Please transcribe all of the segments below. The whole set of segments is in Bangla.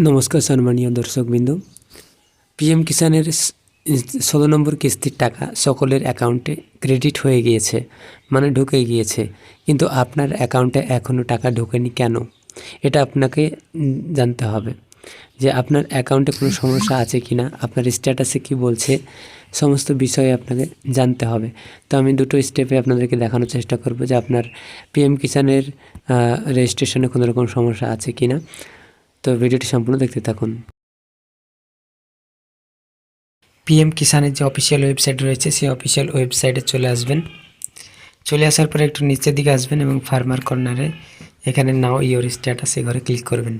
নমস্কার সম্মানীয় দর্শকবৃন্দ। পিএম কিষাণের স- ষোলো নম্বর কিস্তির টাকা সকলের অ্যাকাউন্টে ক্রেডিট হয়ে গিয়েছে মানে ঢুকে গিয়েছে। কিন্তু আপনার অ্যাকাউন্টে এখনও টাকা ঢোকেনি কেন? এটা আপনাকে জানতে হবে যে আপনার অ্যাকাউন্টে কোনো সমস্যা আছে কি না আপনার স্ট্যাটাসে কি বলছে, সমস্ত বিষয়ে আপনাকে জানতে হবে। তো আমি দুটো স্টেপে আপনাদেরকে দেখানোর চেষ্টা করব যে আপনার পিএম কিষাণের রেজিস্ট্রেশনে কোনো রকম সমস্যা আছে কি না তো ভিডিওটি সম্পূর্ণ দেখতে থাকুন। পিএম কিষানের যে অফিসিয়াল ওয়েবসাইট রয়েছে, সেই অফিসিয়াল ওয়েবসাইটে চলে আসবেন। চলে আসার পরে একটু নিচের দিকে আসবেন এবং ফার্মার কর্নারে এখানে নাও ইওর স্ট্যাটাস এ ঘরে ক্লিক করবেন।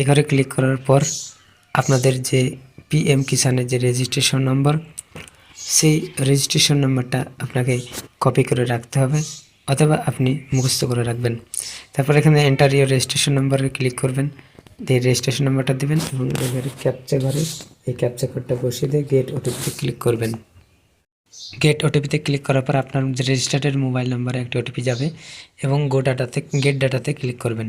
এ ঘরে ক্লিক করার পর আপনাদের যে পিএম কিষানের যে রেজিস্ট্রেশন নম্বর সেই রেজিস্ট্রেশন নম্বরটা আপনাকে কপি করে রাখতে হবে অথবা আপনি মুখস্থ করে রাখবেন। তারপর এখানে এন্টার ইউর রেজিস্ট্রেশন নম্বরে ক্লিক করবেন। দিয়ে রেজিস্ট্রেশন নাম্বারটা দেবেন এবং এবারে ক্যাপচা ঘরে এই ক্যাপচা কোডটা বসিয়ে দিয়ে গেট ওটিপিতে ক্লিক করবেন। গেট ওটিপিতে ক্লিক করার পর আপনার রেজিস্টার্ডের মোবাইল নাম্বারে একটি ওটিপি যাবে এবং গো ডাটাতে গেট ডাটাতে ক্লিক করবেন।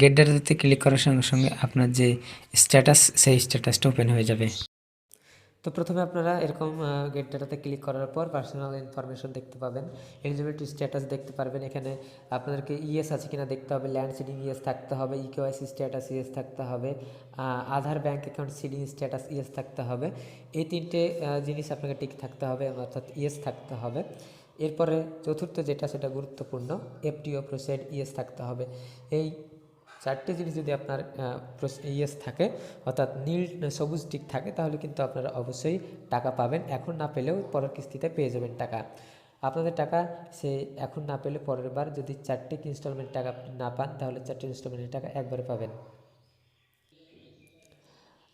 গেট ডাটাতে ক্লিক করার সঙ্গে সঙ্গে আপনার যে স্ট্যাটাস সেই স্ট্যাটাসটা ওপেন হয়ে যাবে। তো প্রথমে আপনারা এরকম গেট ডাটাতে ক্লিক করার পর পার্সোনাল ইনফরমেশন দেখতে পাবেন। এলিজিবিলিটি স্ট্যাটাস দেখতে পারবেন। এখানে আপনাদেরকে ইএস আছে কিনা দেখতে হবে। ল্যান্ড সিডিং ইএস থাকতে হবে। ইকেওয়াইসি স্ট্যাটাস ইএস থাকতে হবে। Aadhaar bank account seeding status yes থাকতে হবে। এই তিনটে জিনিস আপনাকে টিক থাকতে হবে, অর্থাৎ ইএস থাকতে হবে। এরপরে চতুর্থ যেটা, সেটা গুরুত্বপূর্ণ এফটিও প্রসেড ইএস থাকতে হবে। এই চারটে জিনিস যদি আপনার ইয়েস থাকে, অর্থাৎ নীল সবুজ টিক থাকে, তাহলে কিন্তু আপনারা অবশ্যই টাকা পাবেন। এখন না পেলেও পরের কিস্তিতে পেয়ে যাবেন টাকা। আপনাদের টাকা, সে এখন না পেলে পরের বার যদি চারটি ইনস্টলমেন্ট টাকা না পান, তাহলে চারটি ইনস্টলমেন্টের টাকা একবারে পাবেন।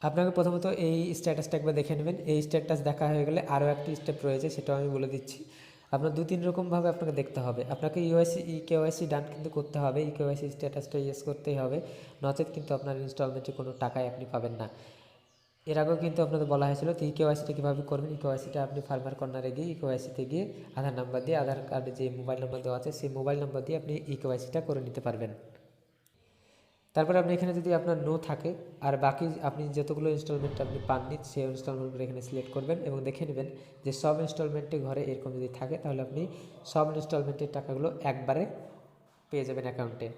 আপনাকে প্রথমত এই স্ট্যাটাসটা একবার দেখে নেবেন। এই স্ট্যাটাস দেখা হয়ে গেলে আরও একটি স্টেপ রয়েছে, সেটাও আমি বলে দিচ্ছি। আপনার দু, তিন রকমভাবে আপনাকে দেখতে হবে। আপনাকে ইউআইসি ই কেওয়াইসি ডান কিন্তু করতে হবে। ই কেওয়াইসি স্ট্যাটাসটা ইয়েস করতেই হবে। নচেত কিন্তু আপনার ইনস্টলমেন্টে কোনো টাকাই আপনি পাবেন না। এর আগেও কিন্তু আপনাদের বলা হয়েছিল তো ই কেওয়াইসিটা কীভাবে করবেন? ই কেওয়াইসিটা আপনি ফার্মার কর্নারে গিয়ে ই কেওয়াইসিতে গিয়ে আধার নাম্বার দিয়ে, আধার কার্ডে যে মোবাইল নাম্বার দেওয়া আছে, সেই মোবাইল নাম্বার দিয়ে আপনি ই কেওয়াইসিটা করে নিতে পারবেন। তারপর আপনি এখানে যদি আপনার নো থাকে, আর বাকি আপনি যতগুলো ইনস্টলমেন্ট আপনি পাননি, সেই ইনস্টলমেন্টগুলো এখানে সিলেক্ট করবেন এবং দেখে নেবেন যে সব ইনস্টলমেন্টে ঘরে এরকম যদি থাকে, তাহলে আপনি সব ইনস্টলমেন্টের টাকাগুলো একবারে পেয়ে যাবেন অ্যাকাউন্টে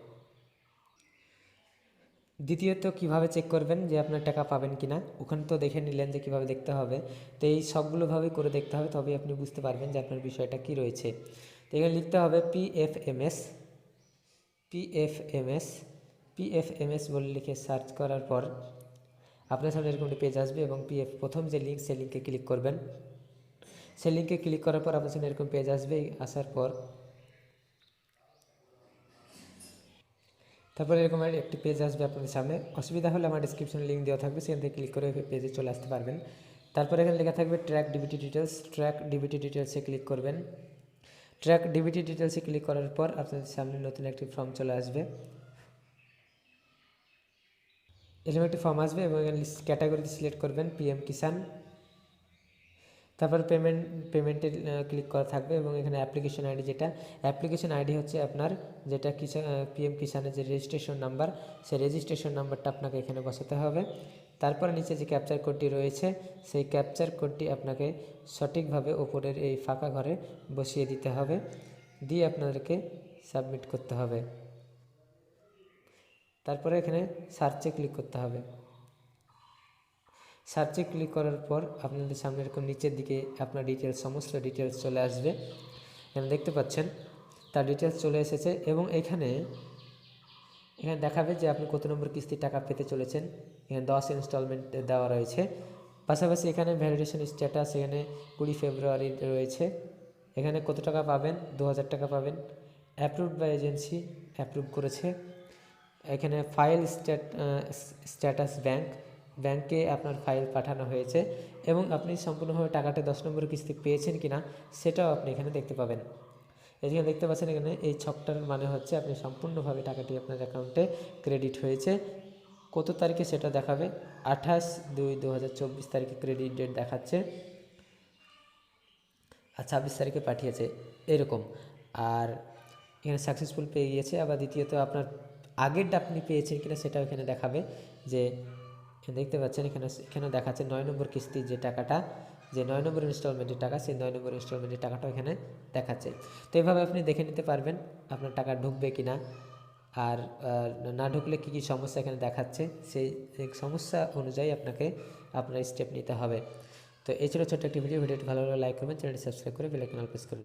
দ্বিতীয়ত, কীভাবে চেক করবেন যে আপনার টাকা পাবেন কিনা? ওখানে তো দেখে নিলেন যে কীভাবে দেখতে হবে। তো এই সবগুলোভাবেই করে দেখতে হবে, তবেই আপনি বুঝতে পারবেন যে আপনার বিষয়টা কি রয়েছে। তো এখানে লিখতে হবে পিএফএমএস পিএফএমএস পিএফএমএস বলে লিখে সার্চ করার পর আপনার সামনে এরকম একটি পেজ আসবে এবং পিএফ প্রথম যে লিঙ্ক সেই লিঙ্কে ক্লিক করবেন। সেই লিঙ্কে ক্লিক করার পর আপনার সামনে এরকম পেজ আসবে, আসার পর তারপরে এরকম একটি পেজ আসবে আপনাদের সামনে। অসুবিধা হলে আমার ডিসক্রিপশনে লিঙ্ক দেওয়া থাকবে, সেখান থেকে ক্লিক করে পেজে চলে আসতে পারবেন। তারপরে এখানে লেখা থাকবে track DBT details track DBT ডিটেলসে ক্লিক করবেন। ট্র্যাক ডিবিটি ডিটেলসে ক্লিক করার পর আপনাদের সামনে নতুন একটি ফর্ম চলে আসবে। এরকম একটি ফর্ম আসবে এবং এখানে ক্যাটাগরিতে সিলেক্ট করবেন পিএম কিষান তারপর পেমেন্ট পেমেন্টে ক্লিক করা থাকবে এবং এখানে অ্যাপ্লিকেশন আইডি যেটা অ্যাপ্লিকেশন আইডি হচ্ছে আপনার যেটা কিষান পিএম কিষানের যে রেজিস্ট্রেশন নাম্বার সেই রেজিস্ট্রেশন নাম্বারটা আপনাকে এখানে বসাতে হবে। তারপর নিচে যে ক্যাপচার কোডটি রয়েছে, সেই ক্যাপচার কোডটি আপনাকে সঠিকভাবে ওপরের এই ফাঁকা ঘরে বসিয়ে দিতে হবে। দিয়ে আপনাদেরকে সাবমিট করতে হবে। তারপরে এখানে সার্চে ক্লিক করতে হবে। সার্চে ক্লিক করার পর আপনাদের সামনে এরকম নিচের দিকে আপনার ডিটেলস সমস্ত ডিটেলস চলে আসবে। এখানে দেখতে পাচ্ছেন, তার ডিটেলস চলে এসেছে এবং এখানে এখানে দেখাবে যে আপনি কত নম্বর কিস্তির টাকা পেতে চলেছেন। এখানে দশ ইনস্টলমেন্ট দেওয়া রয়েছে। পাশাপাশি এখানে ভ্যালিডেশন স্ট্যাটাস এখানে কুড়ি ফেব্রুয়ারি রয়েছে। এখানে কত টাকা পাবেন? দু হাজার টাকা পাবেন। অ্যাপ্রুভ বা এজেন্সি অ্যাপ্রুভ করেছে। এখানে ফাইল স্ট্যাট স্ট্যাটাস ব্যাংক ব্যাংকে আপনার ফাইল পাঠানো হয়েছে এবং আপনি সম্পূর্ণভাবে টাকাটা দশ নম্বর কিস্তি পেয়েছেন কিনা সেটাও আপনি এখানে দেখতে পাবেন। এখানে দেখতে পাচ্ছেন এখানে এই ছকটার মানে হচ্ছে আপনি সম্পূর্ণভাবে টাকাটি আপনার অ্যাকাউন্টে ক্রেডিট হয়েছে। কত তারিখে সেটা দেখাবে? আঠাশ দুই দু হাজার তারিখে ক্রেডিট ডেট দেখাচ্ছে। আর ছাব্বিশ তারিখে পাঠিয়েছে। এরকম। আর এখানে সাকসেসফুল পেয়ে গিয়েছে। আবার দ্বিতীয়ত আপনার আগেরটা আপনি পেয়েছেন কিনা সেটাও এখানে দেখাবে যে, দেখতে পাচ্ছেন এখানে এখানে দেখাচ্ছে নয় নম্বর কিস্তির যে টাকাটা, যে নয় নম্বর ইনস্টলমেন্টের টাকা, সেই নয় নম্বর ইনস্টলমেন্টের টাকাটাও এখানে দেখাচ্ছে। তো এভাবে আপনি দেখে নিতে পারবেন আপনার টাকা ঢুকবে কি না আর না ঢুকলে কী কী সমস্যা এখানে দেখাচ্ছে, সেই সমস্যা অনুযায়ী আপনাকে আপনার স্টেপ নিতে হবে। তো এই ছিল ছোট্ট একটি ভিডিও ভিডিওটি ভালো লাগলে লাইক করবেন চ্যানেলটি সাবস্ক্রাইব করে বেলাইকন প্রেস করবেন